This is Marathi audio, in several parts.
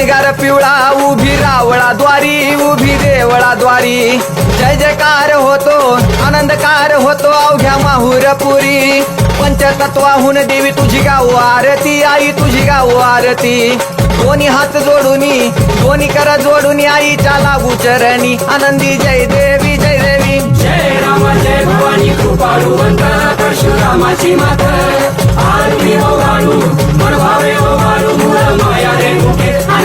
देवी पिवळा उभी रावळा द्वारी उभी देवळा द्वारी. जय जयकार होतो आनंदकार होतो अवघ्या माहुरपुरी. पंचतत्वाहून देवी तुझी गाव आरती आई तुझी गाव आरती. दोन्ही हात जोडून दोन्ही कर जोडून आईच्या लागू चरणी. आनंदी जय देवी जय देवी. जय राम जय भवानी कृपाळू परशुरामाची माता. आरती ओ वाळू मन भावे ओ माया रे मुखे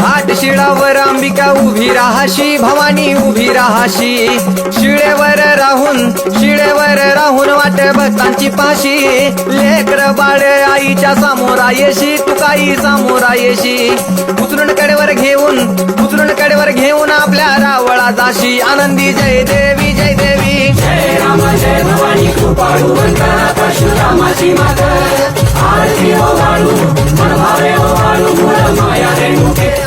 भावे शिळावर अंबिका उभी राहाशी भवानी उभी राहाशी. शिळेवर राहून शिळेवर राहून वाट भक्तांची पाशी. लेकर बाळ आईच्या समोरा येशी तुकाई समोरा येशी. उचलून कडेवर घेऊन उचलून कडेवर घेऊन आपल्या रावळा जाशी. आनंदी जय देवी जय राम जय भवानी कृपाळू परशुरामाची मात आरती ओ वाळू मन भावे वाळू मूळ माया रे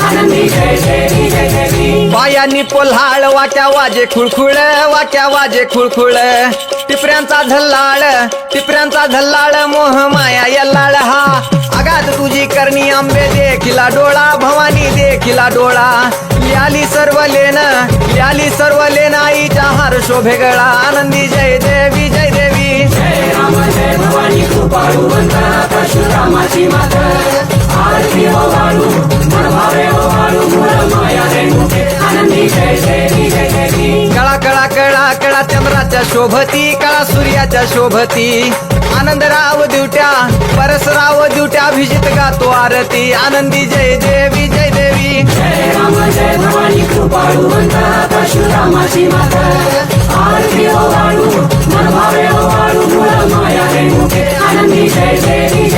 आनंदी जय देवी जय देवी पायांनी पोल्हाळ वाट्या वाजे खुळखुळ वाट्या वाजे खुळखुळ. टिपऱ्यांचा झल्लाळ टिपऱ्यांचा झल्लाळ मोह माया यल्लाळ हा. आगात तुझी करणी आंबे देखिला डोळा भवानी देखिला डोळा. याली सर्व लेन याली सर्व लेन आईच्या हार शोभे गळा आनंदी जय देवी जय देवी जय राम जय भवानी कृपाळू परशुरामाची आरती मूळ माया रे आनंदी जय देवी जय देवी. कळा कळा कळा कळा चंद्राच्या शोभती कळा सूर्याच्या शोभती. आनंदराव दिवट्या परसराव दिवट्या अभिजित गातो आरती. आनंदी जय देवी जय देवी. जय राम जय भवानी कृपाळू परशुरामाची माता. आरती ओ वाळू मन ओ हो वाळू मूळ माया रे मुखे आनंदी जय जय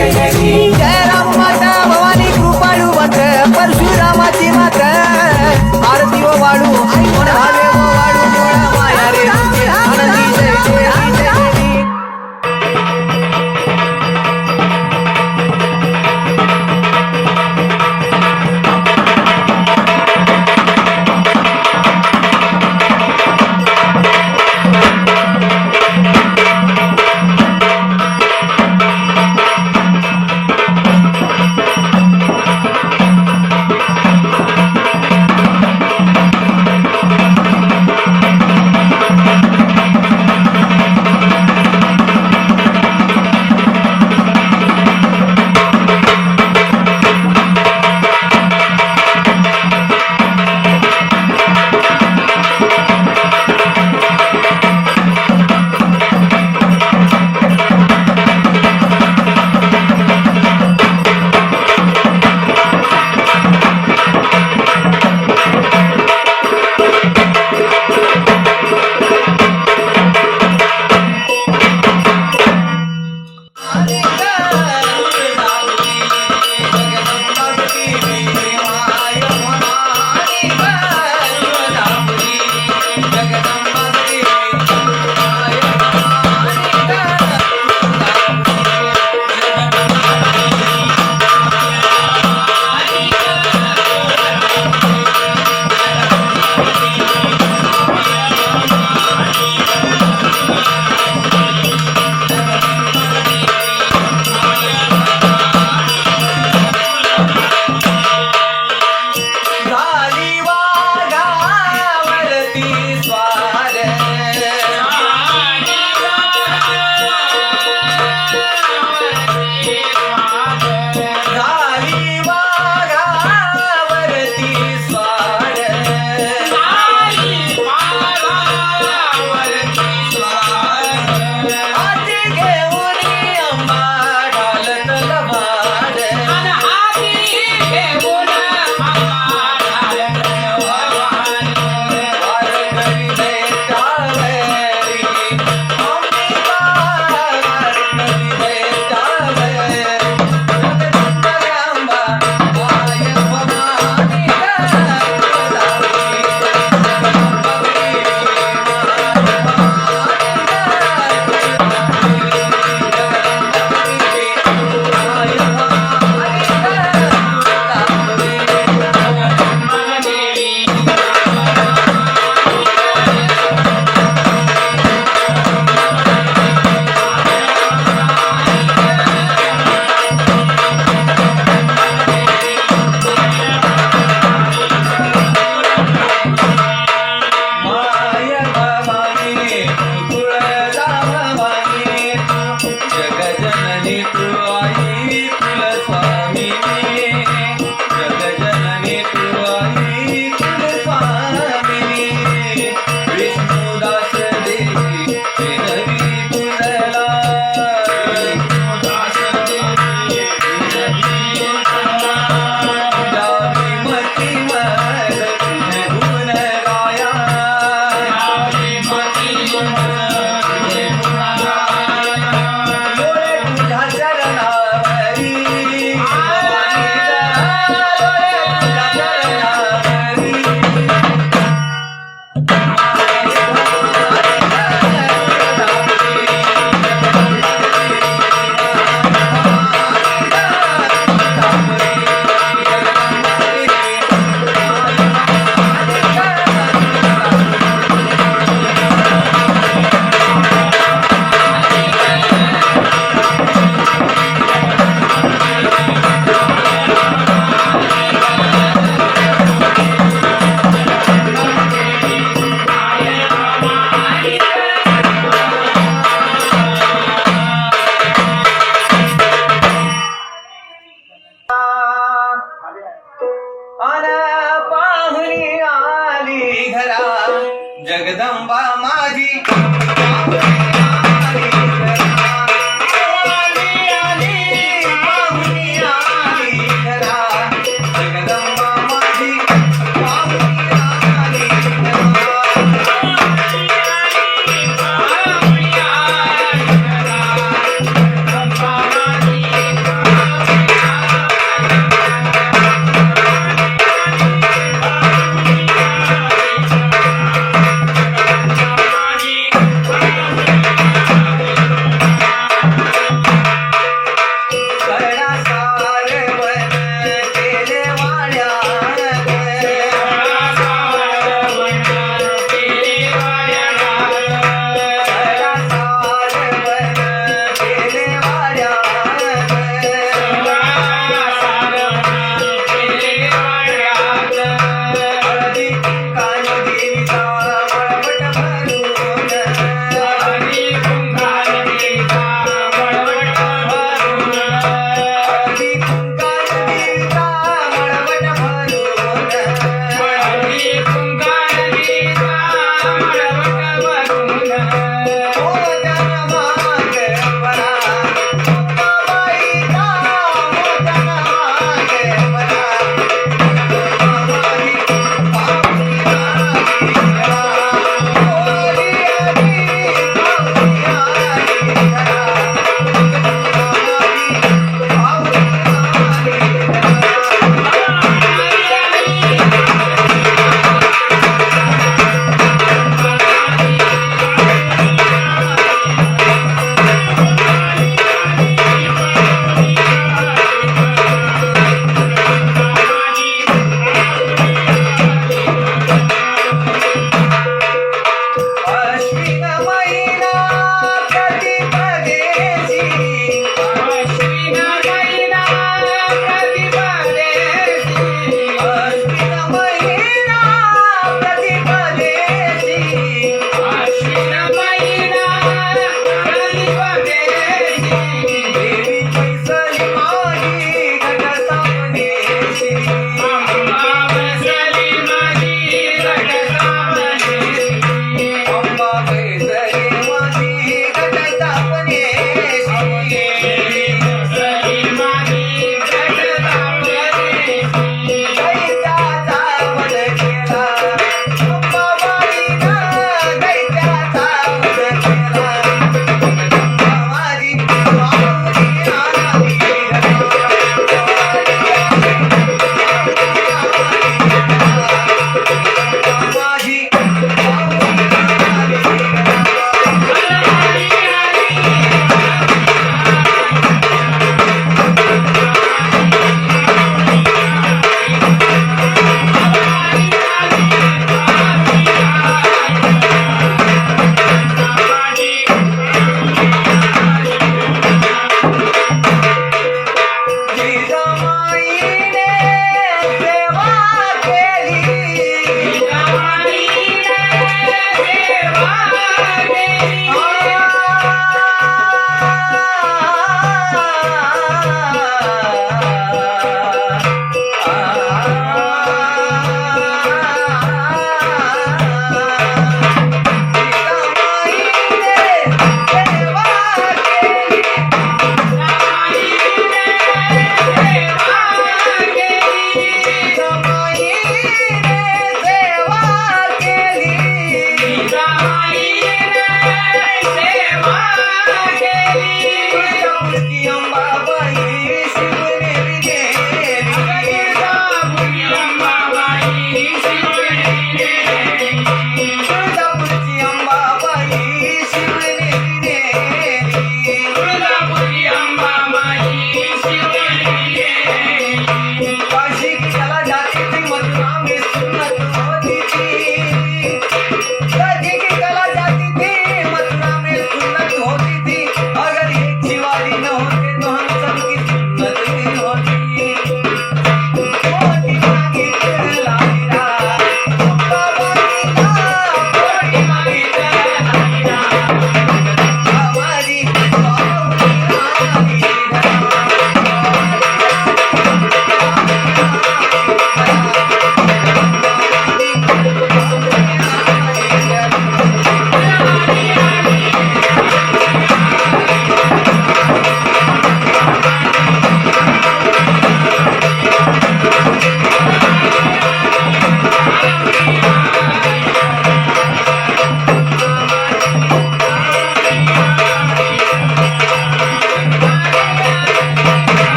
जगदंबा माझी.